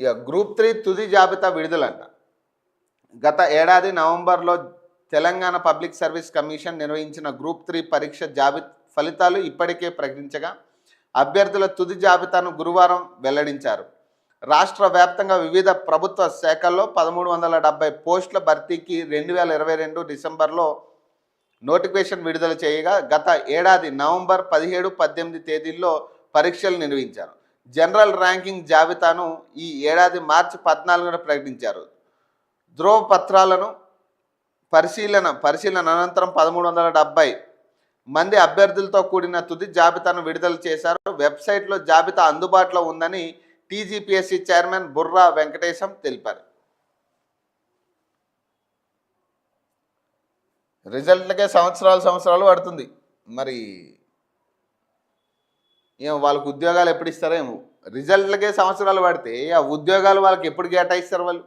ఇక group three తుది జాబితా విడుదలంట. గత ఏడాది నవంబర్లో తెలంగాణ పబ్లిక్ సర్వీస్ కమిషన్ నిర్వహించిన గ్రూప్ త్రీ పరీక్ష జాబి ఫలితాలు ఇప్పటికే ప్రకటించగా అభ్యర్థుల తుది జాబితాను గురువారం వెల్లడించారు. రాష్ట్ర వ్యాప్తంగా వివిధ ప్రభుత్వ శాఖల్లో పదమూడు వందల డెబ్బై పోస్టుల భర్తీకి రెండు వేల ఇరవై రెండు డిసెంబర్లో నోటిఫికేషన్ విడుదల చేయగా గత ఏడాది నవంబర్ పదిహేడు పద్దెనిమిది తేదీల్లో పరీక్షలు నిర్వహించారు. జనరల్ ర్యాంకింగ్ జాబితాను ఈ ఏడాది మార్చి పద్నాలుగున ప్రకటించారు. ధ్రువపత్రాలను పరిశీలన పరిశీలన అనంతరం పదమూడు వందల డెబ్బై మంది అభ్యర్థులతో కూడిన తుది జాబితాను విడుదల చేశారు. వెబ్సైట్లో జాబితా అందుబాటులో ఉందని టీజీపీఎస్సీ చైర్మన్ బుర్రా వెంకటేశం తెలిపారు. రిజల్ట్లకే సంవత్సరాలు సంవత్సరాలు పడుతుంది. మరి ఏమో వాళ్ళకు ఉద్యోగాలు ఎప్పుడు ఇస్తారో ఏమో. రిజల్ట్లకే సంవత్సరాలు పడితే ఆ ఉద్యోగాలు వాళ్ళకి ఎప్పుడు కేటాయిస్తారు వాళ్ళు?